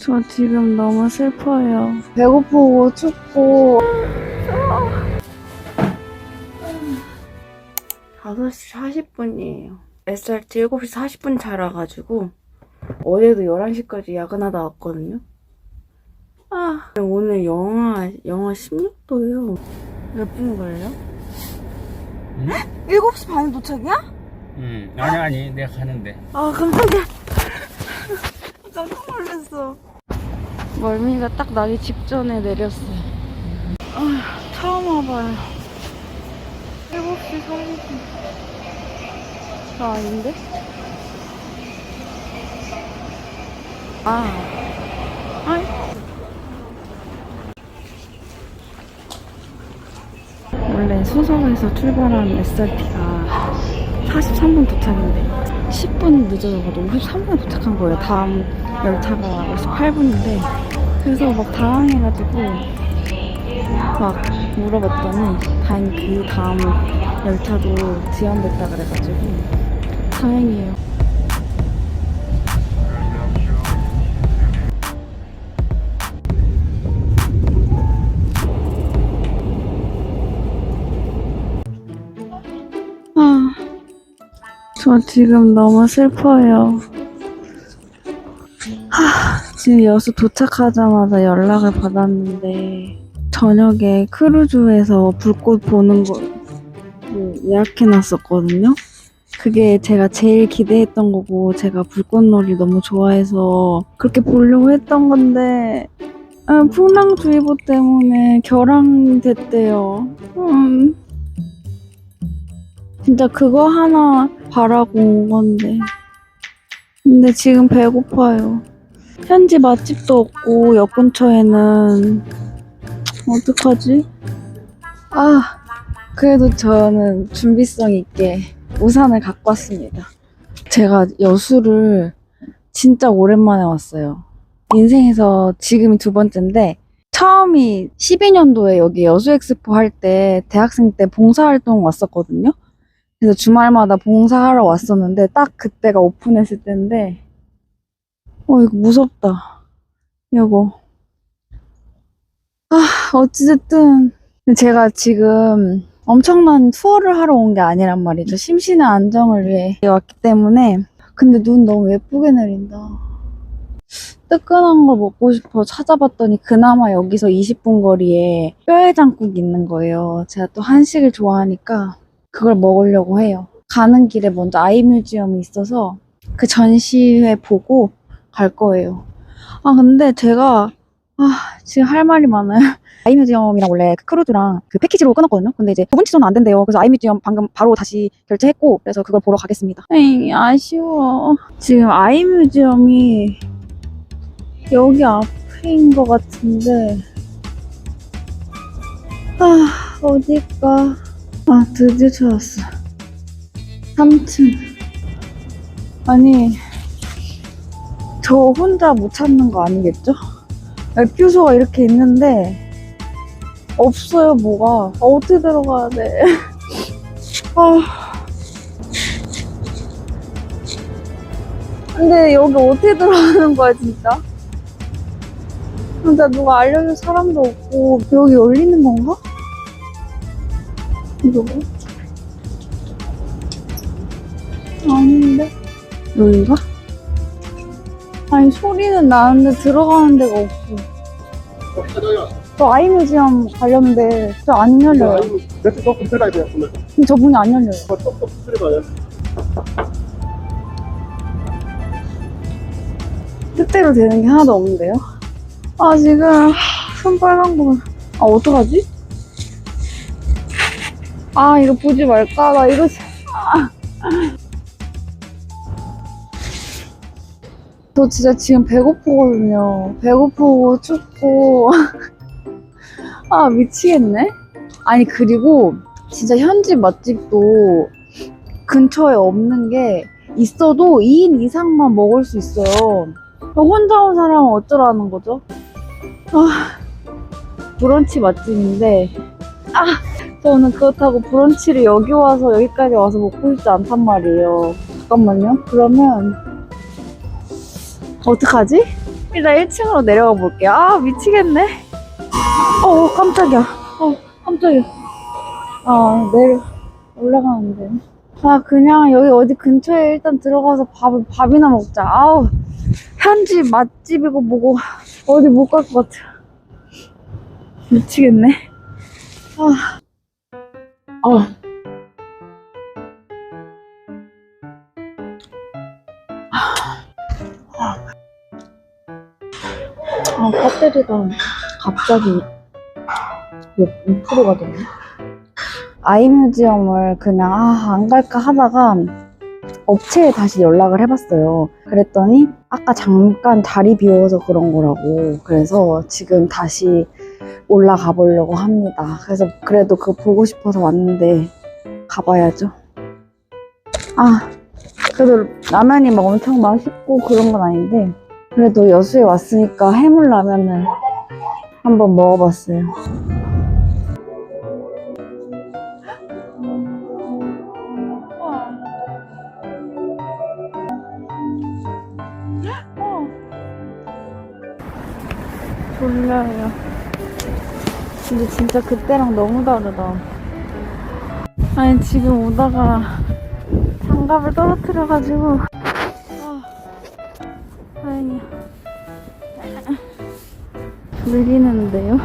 저 지금 너무 슬퍼요. 배고프고 춥고. 5시 40분이에요. SRT 7시 40분 자라가지고 어제도 11시까지 야근하다 왔거든요. 아, 오늘 영하, 영하 16도예요. 몇 분 걸려? 응? 7시 반에 도착이야? 응. 아니 아니 내가 가는데. 아, 깜짝이야. 깜짝 놀랐어. 멀미가 딱 나기 직전에 내렸어요. 아, 처음 와봐요. 7시 40분. 아, 아닌데? 아. 아이. 원래 수석에서 출발한 SRT가 43분 도착인데 10분 늦어져가지고 53분에 도착한 거예요. 다음 열차가 58분인데 그래서 막 당황해가지고 막 물어봤더니 다행히 그 다음 열차도 지연됐다 그래가지고 다행이에요. 저 지금 너무 슬퍼요. 하, 지금 여수 도착하자마자 연락을 받았는데 저녁에 크루즈에서 불꽃 보는 거 예약해놨었거든요. 그게 제가 제일 기대했던 거고 제가 불꽃놀이 너무 좋아해서 그렇게 보려고 했던 건데 아, 풍랑주의보 때문에 결항됐대요. 음. 진짜 그거 하나 바라고 온 건데. 근데 지금 배고파요. 현지 맛집도 없고, 역 근처에는. 어떡하지? 아, 그래도 저는 준비성 있게 우산을 갖고 왔습니다. 제가 여수를 진짜 오랜만에 왔어요. 인생에서 지금이 두 번째인데, 처음이 12년도에 여기 여수 엑스포 할 때 대학생 때 봉사활동 왔었거든요. 그래서 주말마다 봉사하러 왔었는데 딱 그때가 오픈했을 때인데 어 이거 무섭다. 이거. 아 어찌됐든 제가 지금 엄청난 투어를 하러 온 게 아니란 말이죠. 심신의 안정을 위해 왔기 때문에. 근데 눈 너무 예쁘게 내린다. 뜨끈한 거 먹고 싶어 찾아봤더니 그나마 여기서 20분 거리에 뼈해장국이 있는 거예요. 제가 또 한식을 좋아하니까 그걸 먹으려고 해요. 가는 길에 먼저 아이뮤지엄이 있어서 그 전시회 보고 갈 거예요. 아, 근데 제가, 아, 지금 할 말이 많아요. 아이뮤지엄이랑 원래 그 크루즈랑 그 패키지로 끊었거든요. 근데 이제 9분 취소는 안 된대요. 그래서 아이뮤지엄 방금 바로 다시 결제했고, 그래서 그걸 보러 가겠습니다. 에이, 아쉬워. 지금 아이뮤지엄이 여기 앞인 것 같은데, 아, 어딜까. 아, 드디어 찾았어. 3층. 아니, 저 혼자 못 찾는 거 아니겠죠? 뷰소가 이렇게 있는데, 없어요, 뭐가. 아, 어떻게 들어가야 돼? 아. 근데 여기 어떻게 들어가는 거야, 진짜? 진짜 누가 알려줄 사람도 없고, 여기 열리는 건가? 이거 뭐? 아닌데? 여기가? 아니 소리는 나는데 들어가는 데가 없어 저 아이뮤지엄 가려는데 저안 열려요 not considered idea. 근데 저 문이 안 열려요 뜻대로 되는 게 하나도 없는데요? 아 지금 손 빨간 거 아 어떡하지? 아 이거 보지 말까? 나 이거 진- 아. 저 진짜 지금 배고프거든요. 배고프고 춥고. 아 미치겠네. 아니 그리고 진짜 현지 맛집도 근처에 없는 게 있어도 2인 이상만 먹을 수 있어요. 혼자 온 사람은 어쩌라는 거죠? 아 브런치 맛집인데. 아 저는 그렇다고 브런치를 여기 와서 여기까지 와서 먹고 싶지 않단 말이에요. 잠깐만요. 그러면 어떡하지? 일단 1층으로 내려가 볼게요. 아, 미치겠네. 어, 깜짝이야. 어, 깜짝이야. 아, 내려, 올라가는데. 아, 그냥 여기 어디 근처에 일단 들어가서 밥을, 밥이나 먹자. 아우, 현지 맛집이고 뭐고, 어디 못 갈 것 같아. 미치겠네. 아. 어. 아, 배터리가 갑자기 몇, 2%가 됐네. 아이뮤지엄을 그냥, 아, 안 갈까 하다가 업체에 다시 연락을 해봤어요. 그랬더니 아까 잠깐 자리 비워서 그런 거라고. 그래서 지금 다시 올라가 보려고 합니다. 그래서 그래도 그거 보고 싶어서 왔는데 가봐야죠. 아, 그래도 라면이 막 엄청 맛있고 그런 건 아닌데 그래도 여수에 왔으니까 해물 라면을 한번 먹어봤어요. 졸려요. 근데 진짜 그때랑 너무 다르다. 아니 지금 오다가 장갑을 떨어뜨려가지고 아, 다행이야. 느리는데요?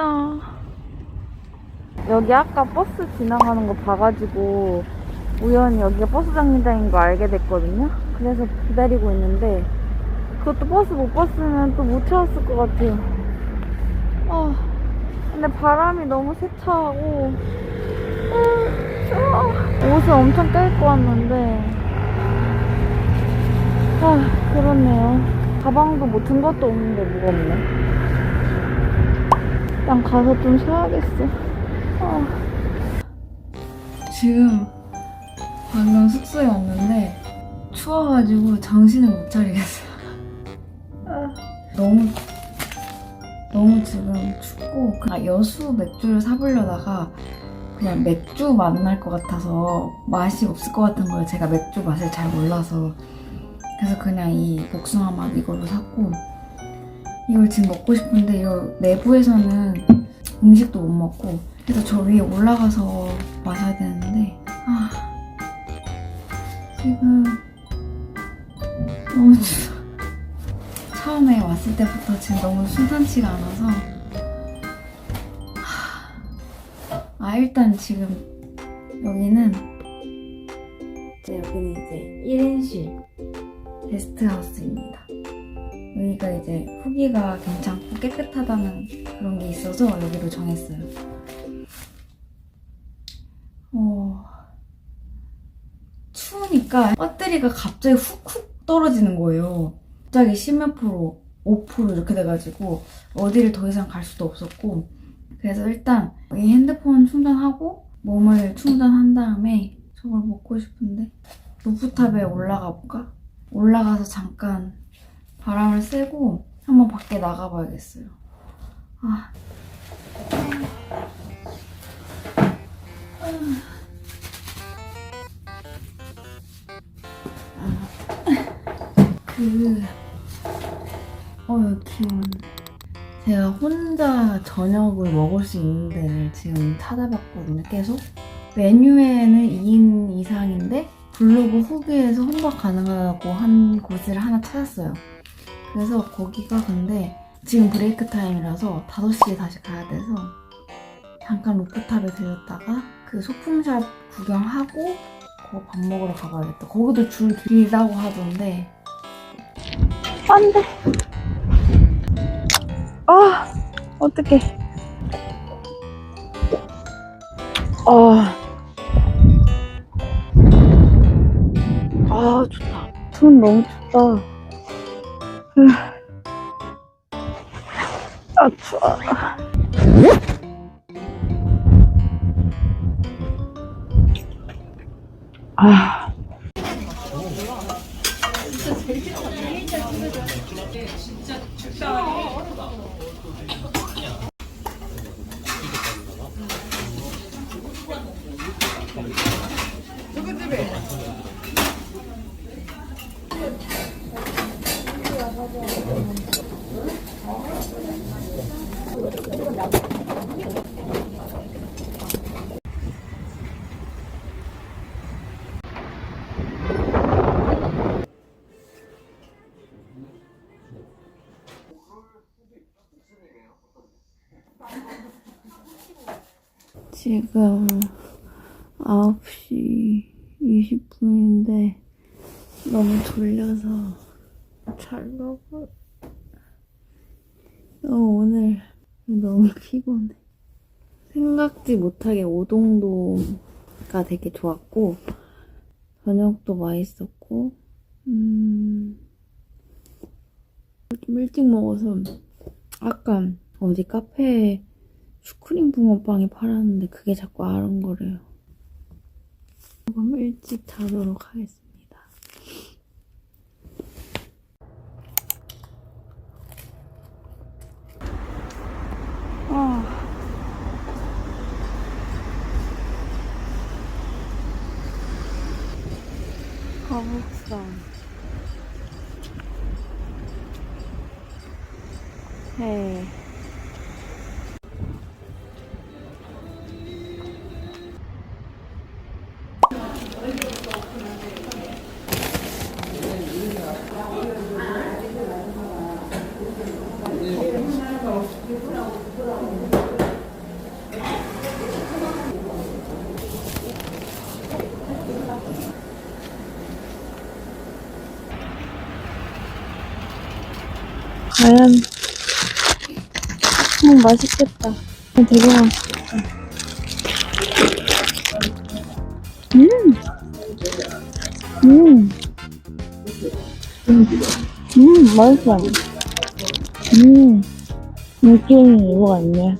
멋있다. 여기 아까 버스 지나가는 거 봐가지고 우연히 여기가 버스 정류장인 거 알게 됐거든요. 그래서 기다리고 있는데 그것도 버스 못 봤으면 또못 채웠을 것 같아요. 아, 근데 바람이 너무 세차하고 아, 추워. 옷을 엄청 껴입고 왔는데 아 그렇네요 가방도 뭐 든 것도 없는데 무겁네 일단 가서 좀 쉬어야겠어 아. 지금 방금 숙소에 왔는데 추워가지고 정신을 못 차리겠어요 아. 너무 너무 지금 춥고 아, 여수 맥주를 사보려다가 그냥 맥주 만날 것 같아서 맛이 없을 것 같은 거예요. 제가 맥주 맛을 잘 몰라서. 그래서 그냥 이 복숭아 맛 이걸로 샀고 이걸 지금 먹고 싶은데 이 내부에서는 음식도 못 먹고 그래서 저 위에 올라가서 마셔야 되는데 아 지금 너무 추워. 처음에 왔을 때부터 지금 너무 순탄치가 않아서 아 일단 지금 여기는 이제 여기는 이제 1인실 게스트하우스입니다. 여기가 이제 후기가 괜찮고 깨끗하다는 그런 게 있어서 여기로 정했어요. 어 추우니까 배터리가 갑자기 훅훅 떨어지는 거예요. 갑자기 10몇 프로, 5% 이렇게 돼가지고 어디를 더 이상 갈 수도 없었고 그래서 일단 이 핸드폰 충전하고 몸을 충전한 다음에 저걸 먹고 싶은데 루프탑에 올라가 볼까? 올라가서 잠깐 바람을 쐬고 한번 밖에 나가봐야겠어요. 아. 그, 어, 지금 제가 혼자 저녁을 먹을 수 있는 데를 지금 찾아봤거든요, 계속. 메뉴에는 2인 이상인데 블로그 후기에서 혼밥 가능하다고 한 곳을 하나 찾았어요. 그래서 거기가 근데 지금 브레이크 타임이라서 5시에 다시 가야 돼서 잠깐 루프탑에 들렸다가 그 소품샵 구경하고 거기 밥 먹으러 가봐야겠다. 거기도 줄 길다고 하던데. 안 돼. 아, 어떡해. 아. 아, 좋다. 손 너무 춥다. 으. 아, 추워. 아. 지금 9시 20분인데 너무 졸려서 자려고 너무 오늘 너무 피곤해 생각지 못하게 오동도가 되게 좋았고 저녁도 맛있었고 음, 좀 일찍 먹어서 아까 어디 카페에 슈크림 붕어빵이 팔았는데 그게 자꾸 아른거려요. 조금 일찍 자도록 하겠습니다. 아. 거 과연 음 맛있겠다. 되게 맛있겠다. 음, 음, 음, 음 맛있어. 음, 느낌이 이거가 있네.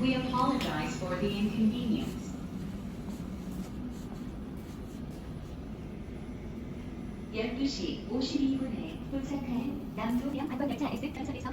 We apologize for the inconvenience. (12시 52분에) 도착한 남도경 관광열차 S편선에서